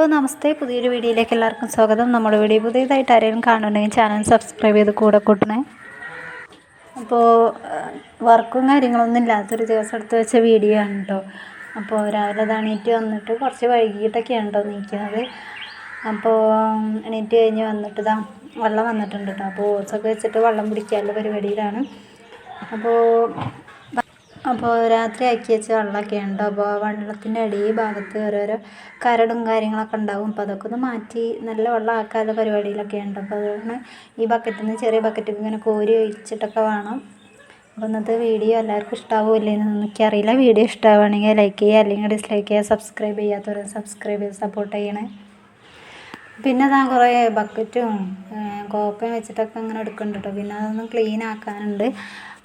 Hello നമസ്തേ. പുതിയൊരു വീഡിയോയിലേക്ക് എല്ലാവർക്കും സ്വാഗതം. നമ്മുടെ വീഡിയോ പുതിയതായിട്ട് ആരെങ്കിലും കാണുന്നുണ്ടെങ്കിൽ ചാനൽ സബ്സ്ക്രൈബ് ചെയ്ത് കൂടെ കൂട്ടണേ. അപ്പോൾ വർക്കും കാര്യങ്ങളൊന്നും ഇല്ലാത്തൊരു ദിവസം എടുത്ത് വെച്ച വീഡിയോ ആണ് കേട്ടോ അപ്പോൾ രാവിലെ തണീറ്റ് വന്നിട്ട് കുറച്ച് വൈകിട്ടൊക്കെയാണ് കേട്ടോ നീക്കുന്നത് അപ്പോൾ എണീറ്റ് കഴിഞ്ഞ് വന്നിട്ട് ഇതാ വെള്ളം വന്നിട്ടുണ്ട് കേട്ടോ അപ്പോൾ ഓട്സൊക്കെ വെച്ചിട്ട് വെള്ളം പിടിക്കാനുള്ള പരിപാടിയിലാണ്. അപ്പോൾ അപ്പോൾ രാത്രി ആക്കി വെച്ച വെള്ളമൊക്കെ ഉണ്ട്? അപ്പോൾ വെള്ളത്തിന്റെ അടി ഭാഗത്ത് ഓരോരോ കരടും കാര്യങ്ങളൊക്കെ ഉണ്ടാവും. അപ്പോൾ അതൊക്കെ ഒന്ന് മാറ്റി നല്ല വെള്ളം ആക്കാതെ പരിപാടിയിലൊക്കെ ഉണ്ട്. അപ്പോൾ അതുകൊണ്ട് ഈ ബക്കറ്റിൽ നിന്ന് ചെറിയ ബക്കറ്റിൽ ഇങ്ങനെ കോരി ഒഴിച്ചിട്ടൊക്കെ വേണം. അപ്പോൾ ഇന്നത്തെ വീഡിയോ എല്ലാവർക്കും ഇഷ്ടമാവില്ലേ എന്ന് എനിക്കറിയില്ല. വീഡിയോ ഇഷ്ടമാവുകയാണെങ്കിൽ ലൈക്ക് ചെയ്യുക അല്ലെങ്കിൽ ഡിസ്ലൈക്ക് ചെയ്യുക സബ്സ്ക്രൈബ് ചെയ്യാത്തവരെ സബ്സ്ക്രൈബ് ചെയ്ത് സപ്പോർട്ട് ചെയ്യണേ. പിന്നെ താൻ കുറേ ബക്കറ്റും കോപ്പയും വെച്ചിട്ടൊക്കെ അങ്ങനെ എടുക്കുന്നുണ്ട് കേട്ടോ പിന്നെ അതൊന്നും ക്ലീൻ ആക്കാനുണ്ട്.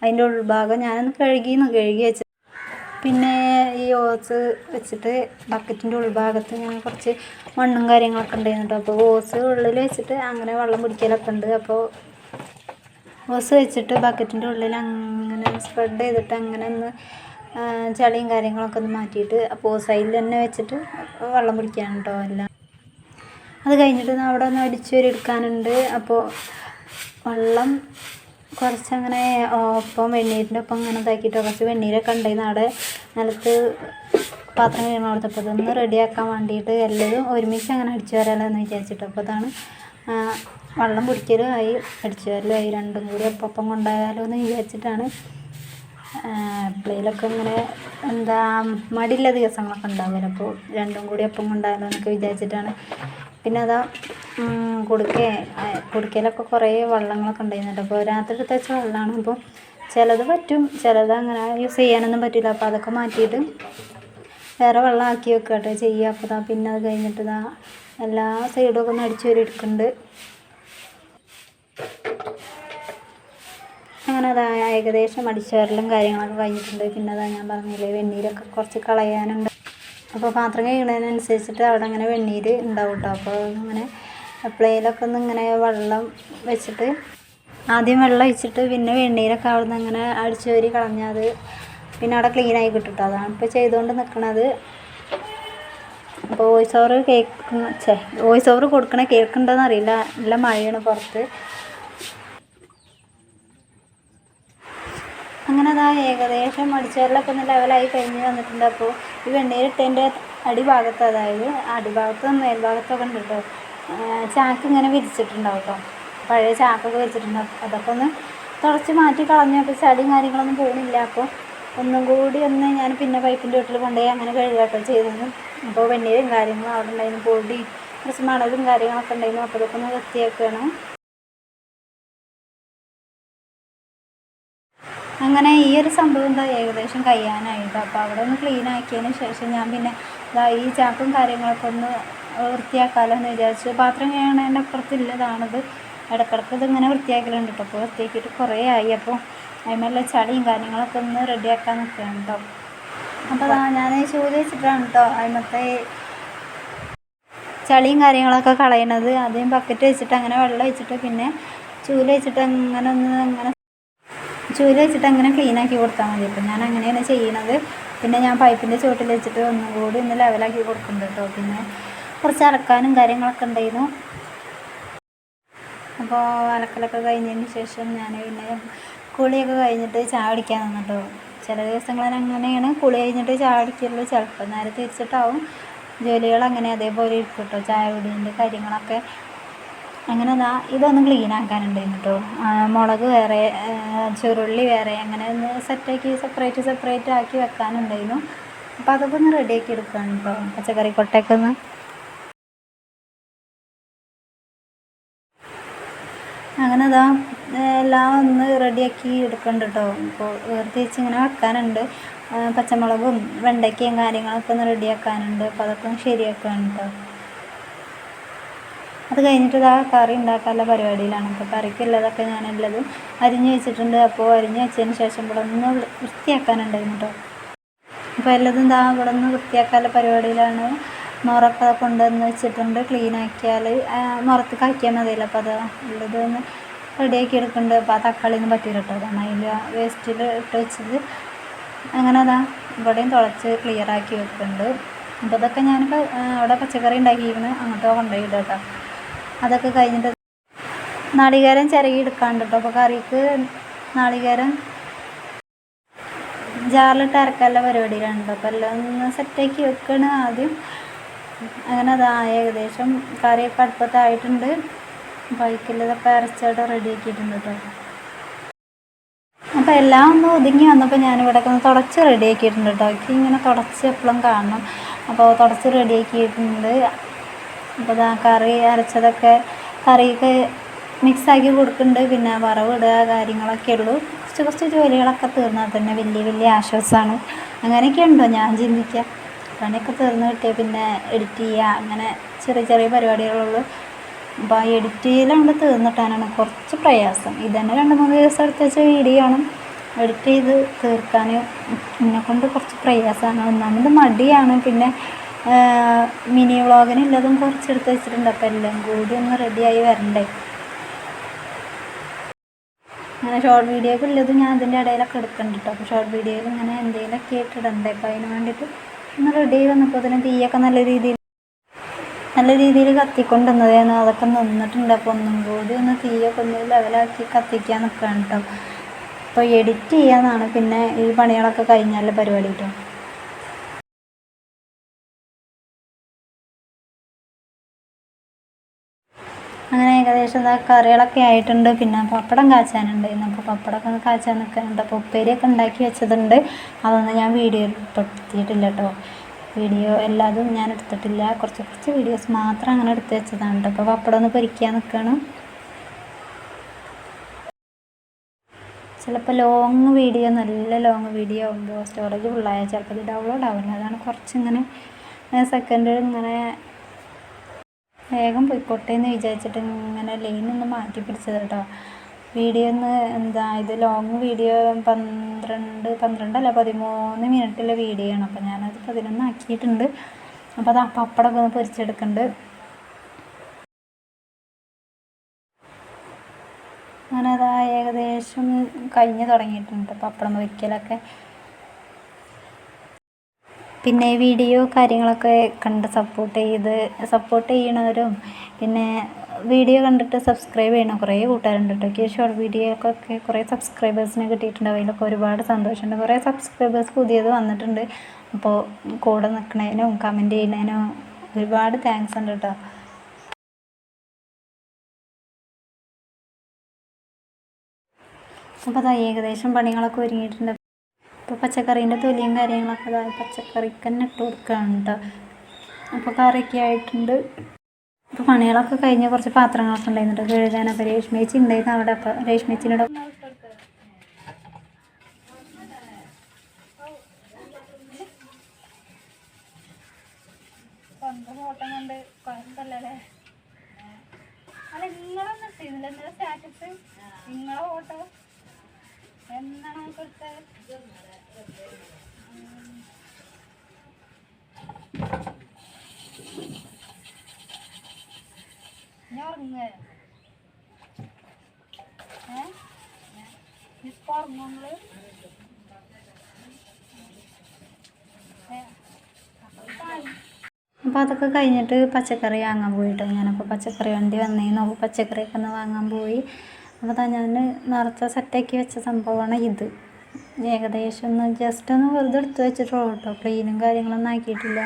അതിന്റെ ഉൾഭാഗം ഞാനൊന്ന് കഴുകിയെന്ന് കഴുകി വെച്ച് പിന്നെ ഈ ഓസ് വെച്ചിട്ട് ബക്കറ്റിന്റെ ഉൾഭാഗത്ത് ഞാൻ കുറച്ച് മണ്ണും കാര്യങ്ങളൊക്കെ ഉണ്ടായിരുന്നു കേട്ടോ. അപ്പോൾ ഓസ് ഉള്ളിൽ വെച്ചിട്ട് അങ്ങനെ വെള്ളം പിടിക്കലൊക്കെ ഉണ്ട്. അപ്പോൾ ഓസ് വെച്ചിട്ട് ബക്കറ്റിന്റെ ഉള്ളിൽ അങ്ങനെ സ്പ്രെഡ് ചെയ്തിട്ട് അങ്ങനെ ഒന്ന് ചളിയും കാര്യങ്ങളൊക്കെ ഒന്ന് മാറ്റിയിട്ട് അപ്പോൾ സൈഡിൽ തന്നെ വെച്ചിട്ട് വെള്ളം പിടിക്കാൻ കേട്ടോ എല്ലാം. അത് കഴിഞ്ഞിട്ട് അവിടെ ഒന്ന് അടിച്ചു വരെ എടുക്കാനുണ്ട്. അപ്പോൾ വെള്ളം കുറച്ചങ്ങനെ ഒപ്പം വെണ്ണീരിന്റെ ഒപ്പം അങ്ങനെ ഇതാക്കിയിട്ട് കുറച്ച് വെണ്ണീരൊക്കെ ഉണ്ടായിരുന്നു അവിടെ നിലത്ത് പാത്രം കഴിയുമ്പോൾ അവിടുത്തെ അപ്പോൾ അതൊന്ന് റെഡിയാക്കാൻ വേണ്ടിയിട്ട് എല്ലാവരും ഒരുമിച്ച് അങ്ങനെ അടിച്ചു വരാമല്ലോ എന്ന് വിചാരിച്ചിട്ട് അപ്പോൾ അതാണ് വെള്ളം കുടിക്കലും ആയി അടിച്ചു വരലും ആയി. രണ്ടും കൂടി ഒപ്പം കൊണ്ടുപോയാലോ എന്ന് വിചാരിച്ചിട്ടാണ് എപ്പോഴേലൊക്കെ ഇങ്ങനെ എന്താ മടിയുള്ള ദിവസങ്ങളൊക്കെ ഉണ്ടാവില്ല അപ്പോൾ രണ്ടും കൂടി ഒപ്പം കൊണ്ടായാലോ എന്നൊക്കെ വിചാരിച്ചിട്ടാണ് പിന്നെ അതാ കുടുക്കേ കുടുക്കയിലൊക്കെ കുറേ വെള്ളങ്ങളൊക്കെ ഉണ്ടായിരുന്നുണ്ട്. അപ്പോൾ രാത്രി വെച്ച വെള്ളമാണ് അപ്പോൾ ചിലത് പറ്റും. ചിലത് അങ്ങനെ യൂസ് ചെയ്യാനൊന്നും പറ്റില്ല അപ്പോൾ അതൊക്കെ മാറ്റിയിട്ട് വേറെ വെള്ളം ആക്കി വെക്കുക കേട്ടോ ചെയ്യുക അപ്പോൾ ഇതാ പിന്നെ അത് കഴിഞ്ഞിട്ട് ഇതാ എല്ലാ സൈഡും ഒക്കെ ഒന്ന് അടിച്ചു വരി എടുക്കുന്നുണ്ട് അങ്ങനെ അതാ ഏകദേശം അടിച്ചുവരലും കാര്യങ്ങളൊക്കെ കഴിഞ്ഞിട്ടുണ്ട്. പിന്നെ അതാ ഞാൻ പറഞ്ഞില്ലേ വെണ്ണീരൊക്കെ കുറച്ച് കളയാനുണ്ട്. അപ്പോൾ പാത്രം കഴിയുന്നതിനനുസരിച്ചിട്ട് അവിടെ അങ്ങനെ വെണ്ണീര് ഉണ്ടാവും കേട്ടോ അപ്പോൾ അങ്ങനെ പ്ലേയിലൊക്കെ ഒന്ന് ഇങ്ങനെ വെള്ളം വെച്ചിട്ട് ആദ്യം വെള്ളം ഒഴിച്ചിട്ട് പിന്നെ വെണ്ണീരൊക്കെ അവിടെ നിന്ന് അങ്ങനെ അടിച്ചു വരി കളഞ്ഞാൽ പിന്നെ അവിടെ ക്ലീനായി കിട്ടും അതാണ് ഇപ്പോൾ ചെയ്തുകൊണ്ട് നിൽക്കുന്നത് അപ്പോൾ വോയിസ് ഓവർ കേൾക്കുന്ന ചേ വോയിസ് ഓവർ കൊടുക്കണ കേൾക്കുന്നുണ്ടോയെന്ന് അറിയില്ല. നല്ല മഴയാണ് പുറത്ത്. അങ്ങനെ അതാ ഏകദേശം അടിച്ചുവരലൊക്കെ ഒന്ന് ലെവലായി കഴിഞ്ഞ് വന്നിട്ടുണ്ട്. അപ്പോൾ ഈ വെണ്ണീരിട്ടതിന്റെ അടിഭാഗത്ത് അതായത് അടിഭാഗത്തും മേൽഭാഗത്തൊക്കെ ഉണ്ട് കേട്ടോ ചാക്ക് ഇങ്ങനെ വിരിച്ചിട്ടുണ്ടാവും കേട്ടോ പഴയ ചാക്കൊക്കെ വിരിച്ചിട്ടുണ്ടാവും അതൊക്കെ ഒന്ന് തുടച്ച് മാറ്റി കളഞ്ഞപ്പോൾ ചളിയും കാര്യങ്ങളൊന്നും പോകുന്നില്ല അപ്പോൾ ഒന്നും കൂടി ഒന്ന് ഞാൻ പിന്നെ പൈപ്പിന്റെ വീട്ടിൽ കൊണ്ടുപോയി അങ്ങനെ കഴുകാട്ടോ ചെയ്തത്. അപ്പോൾ വെണ്ണീരും കാര്യങ്ങളും അവിടെ ഉണ്ടായിരുന്നു. പൊടി കുറച്ച് മണലും കാര്യങ്ങളൊക്കെ ഉണ്ടായിരുന്നു. അപ്പോൾ അതൊക്കെ ഒന്ന് വൃത്തിയാക്കുകയാണ്. അങ്ങനെ ഈ ഒരു സംഭവം എന്താ ഏകദേശം കഴിയാനായിട്ട്. അപ്പോൾ അവിടെ ഒന്ന് ക്ലീൻ ആക്കിയതിന് ശേഷം ഞാൻ പിന്നെ ഈ ചാക്കും കാര്യങ്ങളൊക്കെ ഒന്ന് വൃത്തിയാക്കാമല്ലോ എന്ന് വിചാരിച്ചു. പാത്രം കഴിയണതിന്റെ അപ്പുറത്തില്ലതാണത്. ഇടക്കിടക്ക് ഇതിങ്ങനെ വൃത്തിയാക്കലുണ്ട് കേട്ടോ അപ്പോൾ വൃത്തിയാക്കിയിട്ട് കുറേ ആയി. അപ്പോൾ അതിനുള്ള ചളിയും കാര്യങ്ങളൊക്കെ ഒന്ന് റെഡിയാക്കാൻ നിൽക്കുകയാണ് കേട്ടോ അപ്പോൾ ഞാൻ ചൂൽ വെച്ചിട്ടാണ് കേട്ടോ അതിമത്തെ ചളിയും കാര്യങ്ങളൊക്കെ കളയണത്. ആദ്യം ബക്കറ്റ് വെച്ചിട്ട് അങ്ങനെ വെള്ളം വെച്ചിട്ട് പിന്നെ ചൂൽ വെച്ചിട്ട് അങ്ങനെ ഒന്ന് അങ്ങനെ ചൂൽ വെച്ചിട്ട് അങ്ങനെ ക്ലീൻ ആക്കി കൊടുത്താൽ മതി. അപ്പം ഞാൻ അങ്ങനെയാണ് ചെയ്യണത്. പിന്നെ ഞാൻ പൈപ്പിന്റെ ചുവട്ടിൽ വെച്ചിട്ട് ഒന്നും കൂടി ഒന്ന് ലെവലാക്കി കൊടുക്കുന്നുണ്ട് കേട്ടോ പിന്നെ കുറച്ച് അലക്കാനും കാര്യങ്ങളൊക്കെ ഉണ്ടായിരുന്നു. അപ്പോൾ അലക്കലൊക്കെ കഴിഞ്ഞതിന് ശേഷം ഞാൻ പിന്നെ കുളിയൊക്കെ കഴിഞ്ഞിട്ട് ചായ അടിക്കാൻ നിന്നിട്ടോ ചില ദിവസങ്ങളിൽ അങ്ങനെയാണ്. കുളി കഴിഞ്ഞിട്ട് ചായ അടിക്കുള്ളൂ ചിലപ്പോൾ നേരെ തിരിച്ചിട്ടാവും. ജോലികൾ അങ്ങനെ അതേപോലെ ഇരിക്കും കേട്ടോ ചായ കുടീന്റെ കാര്യങ്ങളൊക്കെ അങ്ങനെ ദാ ഇതൊന്ന് ക്ലീൻ ആക്കാനുണ്ടായിരുന്നു കേട്ടോ മുളക് വേറെ ചെറുള്ളി വേറെ അങ്ങനെ ഒന്ന് സെറ്റാക്കി സെപ്പറേറ്റ് സെപ്പറേറ്റ് ആക്കി വെക്കാനുണ്ടായിരുന്നു. അപ്പോൾ അതൊക്കെ ഒന്ന് റെഡിയാക്കി എടുക്കുകയാണ് കേട്ടോ പച്ചക്കറി കൊട്ടയൊക്കെ ഒന്ന്. അങ്ങനെ അതാ എല്ലാം ഒന്ന് റെഡിയാക്കി എടുക്കണ്ട കേട്ടോ ഇപ്പോൾ വേർതിരിച്ച് ഇങ്ങനെ വെക്കാനുണ്ട്. പച്ചമുളകും വെണ്ടയ്ക്കയും കാര്യങ്ങളൊക്കെ ഒന്ന് റെഡിയാക്കാനുണ്ട് അപ്പോൾ അതൊക്കെ ഒന്ന് ശരിയാക്കുകയാണ് കേട്ടോ അത് കഴിഞ്ഞിട്ട് ഇതാ കറി ഉണ്ടാക്കാനുള്ള പരിപാടിയിലാണ്. അപ്പോൾ കറിക്കുള്ളതൊക്കെ ഞാനുള്ളത് അരിഞ്ഞ് വെച്ചിട്ടുണ്ട്. അപ്പോൾ അരിഞ്ഞ് വെച്ചതിന് ശേഷം ഇവിടെ ഒന്ന് വൃത്തിയാക്കാനുണ്ടായിരുന്നു കേട്ടോ. അപ്പോൾ എല്ലതും ഇതാ ഇവിടെ നിന്ന് വൃത്തിയാക്കാനുള്ള പരിപാടിയിലാണ്. മുറൊക്കെ കൊണ്ടുവന്ന് വെച്ചിട്ടുണ്ട്. ക്ലീൻ ആക്കിയാൽ മുറത്ത് കാക്കിയാൽ മതിയല്ലോ. അപ്പോൾ അത് ഉള്ളത് ഒന്ന് റെഡിയാക്കി എടുക്കുന്നുണ്ട്. അപ്പോൾ ആ തക്കാളി ഒന്നും പറ്റില്ല കേട്ടോ. അതാണ് അതിൽ വേസ്റ്റിൽ ഇട്ട് വെച്ചത്. അങ്ങനെ അതാ ഇവിടെയും തുളച്ച് ക്ലിയറാക്കി വെക്കുന്നുണ്ട്. അപ്പോൾ ഇതൊക്കെ ഞാൻ അവിടെ പച്ചക്കറി ഉണ്ടാക്കിയിരുന്നു അങ്ങോട്ട് കൊണ്ടുപോയി കേട്ടോ. അതൊക്കെ കഴിഞ്ഞിട്ട് നാളികേരം ചിരകി എടുക്കാണ്ട് കേട്ടോ അപ്പോൾ കറിക്ക് നാളികേരം ജാറിലിട്ട് അരക്കാനുള്ള പരിപാടിയിലാണ്. അപ്പോൾ എല്ലാം ഒന്ന് സെറ്റാക്കി വെക്കണ ആദ്യം. അങ്ങനെ അതായ ഏകദേശം കറിയൊക്കെ അടുപ്പത്തായിട്ടുണ്ട് ബൈക്കിലതൊക്കെ അരച്ചോടെ റെഡി ആക്കിയിട്ടുണ്ട് കേട്ടോ അപ്പോൾ എല്ലാം ഒന്ന് ഒതുങ്ങി വന്നപ്പോൾ ഞാനിവിടെ ഒന്ന് തുടച്ച് റെഡി ആക്കിയിട്ടുണ്ട് കേട്ടോ എനിക്ക് ഇങ്ങനെ തുടച്ച് എപ്പോഴും കാണണം. അപ്പോൾ തുടച്ച് റെഡി ആക്കിയിട്ടുണ്ട്. അപ്പോൾ ഇതാ കറി അരച്ചതൊക്കെ കറിയൊക്കെ മിക്സാക്കി കൊടുക്കുന്നുണ്ട്. പിന്നെ വറവിടുക കാര്യങ്ങളൊക്കെ ഉള്ളൂ. കുറച്ച് കുറച്ച് ജോലികളൊക്കെ തീർന്നാൽ തന്നെ വലിയ വലിയ ആശ്വാസമാണ് അങ്ങനെയൊക്കെ ഉണ്ടോ? ഞാൻ ചിന്തിക്കുക പണിയൊക്കെ തീർന്നു കിട്ടിയാൽ പിന്നെ എഡിറ്റ് ചെയ്യുക അങ്ങനെ ചെറിയ ചെറിയ പരിപാടികളുള്ളൂ. അപ്പോൾ ആ എഡിറ്റ് ചെയ്യലാണ്ട് തീർന്നിട്ടാനാണ് കുറച്ച് പ്രയാസം. ഇത് തന്നെ രണ്ട് മൂന്ന് ദിവസം എടുത്ത് വെച്ച വീഡിയോ ആണ്. എഡിറ്റ് ചെയ്ത് തീർക്കാൻ എന്നെ കൊണ്ട് കുറച്ച് പ്രയാസമാണ്. ഒന്നാമത് മടിയാണ്. പിന്നെ മിനി വ്ളോഗിനുള്ളതും കുറച്ച് എടുത്ത് വെച്ചിട്ടുണ്ട്. അപ്പം എല്ലാം കൂടി ഒന്ന് റെഡിയായി വരണ്ടേ? അങ്ങനെ ഷോർട്ട് വീഡിയോക്ക് ഉള്ളതും ഞാൻ അതിന്റെ ഇടയിലൊക്കെ എടുക്കുന്നുണ്ട് കേട്ടോ ഷോർട്ട് വീഡിയോയിൽ ഇങ്ങനെ എന്തെങ്കിലുമൊക്കെ ആയിട്ട് അപ്പം അതിന് വേണ്ടിയിട്ട് ഒന്ന് റെഡി ആയി വന്നപ്പോൾ തന്നെ തീയൊക്കെ നല്ല രീതിയിൽ നല്ല രീതിയിൽ കത്തിക്കൊണ്ടുവന്നതാണ് അതൊക്കെ നിന്നിട്ടുണ്ട്. അപ്പോൾ ഒന്നും കൂടി ഒന്ന് തീയൊക്കെ ഒന്ന് ലെവലാക്കി കത്തിക്കാൻ നിൽക്കുകയാണ് കേട്ടോ അപ്പോൾ എഡിറ്റ് ചെയ്യാന്നാണ്. പിന്നെ ഈ പണികളൊക്കെ കഴിഞ്ഞാൽ പരിപാടി കേട്ടോ ഏകദേശം ഇതാ കറികളൊക്കെ ആയിട്ടുണ്ട്. പിന്നെ പപ്പടം കാച്ചാനുണ്ട്. അപ്പോൾ പപ്പടമൊക്കെ കാച്ചാൻ നിൽക്കുന്നുണ്ട് അപ്പോൾ ഉപ്പേരിയൊക്കെ ഉണ്ടാക്കി വെച്ചതുണ്ട്. അതൊന്നും ഞാൻ വീഡിയോ എടുത്തിട്ടില്ല കേട്ടോ വീഡിയോ എല്ലാതും ഞാൻ എടുത്തിട്ടില്ല. കുറച്ച് കുറച്ച് വീഡിയോസ് മാത്രം അങ്ങനെ എടുത്ത് വെച്ചതാണ് കേട്ടോ അപ്പോൾ പപ്പടം ഒന്ന് പൊരിക്കാൻ നിൽക്കുകയാണ് ചിലപ്പോൾ ലോങ് വീഡിയോ നല്ല ലോങ് വീഡിയോ ആകുമ്പോൾ സ്റ്റോറേജ് ഫുള്ളായാൽ ചിലപ്പോൾ ഇത് ഡൗൺലോഡ് ആവില്ല. അതാണ് കുറച്ചിങ്ങനെ സെക്കൻഡ് ഇങ്ങനെ വേഗം പോയിക്കോട്ടെ എന്ന് വിചാരിച്ചിട്ട് ഇങ്ങനെ ലൈൻ ഒന്ന് മാറ്റി പിടിച്ചത് കേട്ടോ. വീഡിയോ ഒന്ന് എന്താ ഇത് ലോങ് വീഡിയോ പന്ത്രണ്ട് പന്ത്രണ്ടല്ല പതിമൂന്ന് മിനിറ്റുള്ള വീഡിയോ ആണ്. അപ്പോൾ ഞാനത് പതിനൊന്ന് ആക്കിയിട്ടുണ്ട്. അപ്പോൾ അത് പപ്പടമൊക്കെ ഒന്ന് പൊരിച്ചെടുക്കുന്നുണ്ട് അതാ ഏകദേശം കഴിഞ്ഞ് തുടങ്ങിയിട്ടുണ്ട്. പപ്പടം വയ്ക്കലൊക്കെ പിന്നെ വീഡിയോ കാര്യങ്ങളൊക്കെ കണ്ട് സപ്പോർട്ട് ചെയ്ത് സപ്പോർട്ട് ചെയ്യണവരും. പിന്നെ വീഡിയോ കണ്ടിട്ട് സബ്സ്ക്രൈബ് ചെയ്യണ കുറേ കൂട്ടുകാരുണ്ട് കേട്ടോ എനിക്ക് ഷോർട്ട് വീഡിയോക്കൊക്കെ കുറേ സബ്സ്ക്രൈബേഴ്സിനെ കിട്ടിയിട്ടുണ്ട്. അതിലൊക്കെ ഒരുപാട് സന്തോഷമുണ്ട്. കുറേ സബ്സ്ക്രൈബേഴ്സ് പുതിയത് വന്നിട്ടുണ്ട്. അപ്പോൾ കൂടെ നിൽക്കണതിനും കമന്റ് ചെയ്യുന്നതിനും ഒരുപാട് താങ്ക്സ് ഉണ്ട് കേട്ടോ അപ്പോൾ അതാ ഏകദേശം പണികളൊക്കെ ഒരുങ്ങിയിട്ടുണ്ട്. ഇപ്പോൾ പച്ചക്കറീന്റെ തൊലിയും കാര്യങ്ങളൊക്കെ അതായത് പച്ചക്കറിക്ക് തന്നെ ഇട്ട് കൊടുക്കുകയാണ് കേട്ടോ. അപ്പോൾ കറിയൊക്കെ ആയിട്ടുണ്ട്. അപ്പോൾ പണികളൊക്കെ കഴിഞ്ഞ് കുറച്ച് പാത്രങ്ങളൊക്കെ ഉണ്ടായിരുന്നു കഴുകാൻ അപ്പോൾ രേഷ്മേച്ചി ഉണ്ടായിരുന്നു അവിടെ. അപ്പോൾ രേഷ്മേച്ചിനോട് അല്ല നിങ്ങളൊന്നും ഇട്ടിരുന്നില്ല സ്റ്റാറ്റസ് നിങ്ങളെ ഓട്ടോ എന്നാണ് കൊടുത്തത് ഞാൻ ഉറങ്ങുക ഏ ഇപ്പൊ അപ്പോൾ അതൊക്കെ കഴിഞ്ഞിട്ട് പച്ചക്കറി വാങ്ങാൻ പോയിട്ടോ. ഞാനപ്പോൾ പച്ചക്കറി വണ്ടി വന്നേന്ന് അപ്പോൾ പച്ചക്കറിയൊക്കെ ഒന്ന് വാങ്ങാൻ പോയി. അപ്പോൾ അതാ ഞാൻ നിറച്ച സെറ്റാക്കി വെച്ച സംഭവമാണ് ഇത്. ഏകദേശം ഒന്ന് ജസ്റ്റ് ഒന്ന് വെറുതെ എടുത്ത് വെച്ചിട്ടുള്ളൂ കേട്ടോ ക്ലീനും കാര്യങ്ങളൊന്നും ആക്കിയിട്ടില്ല.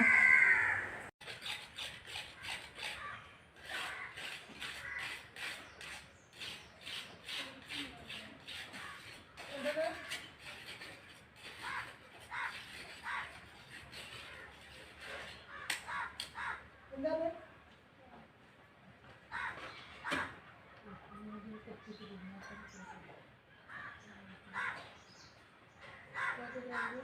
வந்து.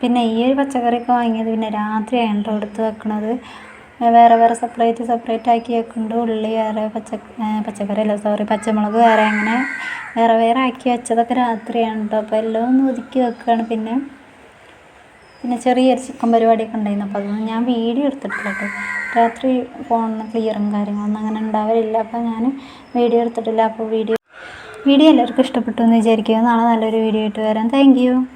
പിന്നെ ഈ ഒരു പച്ചക്കറിയൊക്കെ വാങ്ങിയത് പിന്നെ രാത്രിയാണ് കേട്ടോ എടുത്ത് വെക്കണത്. വേറെ വേറെ സെപ്പറേറ്റ് സെപ്പറേറ്റ് ആക്കി വെക്കുന്നുണ്ട്. ഉള്ളി വേറെ പച്ച പച്ചക്കറി അല്ല സോറി പച്ചമുളക് വേറെ അങ്ങനെ വേറെ വേറെ ആക്കി വെച്ചതൊക്കെ രാത്രിയാണ് കേട്ടോ അപ്പോൾ എല്ലാം ഒന്ന് ഒതുക്കി വെക്കുകയാണ് പിന്നെ പിന്നെ ചെറിയൊരു ചിക്കൻ പരിപാടിയൊക്കെ ഉണ്ടായിരുന്നു. അപ്പോൾ അതൊന്നും ഞാൻ വീഡിയോ എടുത്തിട്ടില്ല കേട്ടോ. രാത്രി ഫോണിന് ക്ലിയറും കാര്യങ്ങളൊന്നും അങ്ങനെ ഉണ്ടാവലില്ല. അപ്പോൾ ഞാൻ വീഡിയോ എടുത്തിട്ടില്ല. അപ്പോൾ വീഡിയോ വീഡിയോ എല്ലാവർക്കും ഇഷ്ടപ്പെട്ടു എന്ന് വിചാരിക്കുക നാളെ നല്ലൊരു വീഡിയോ ആയിട്ട് വരാം. താങ്ക്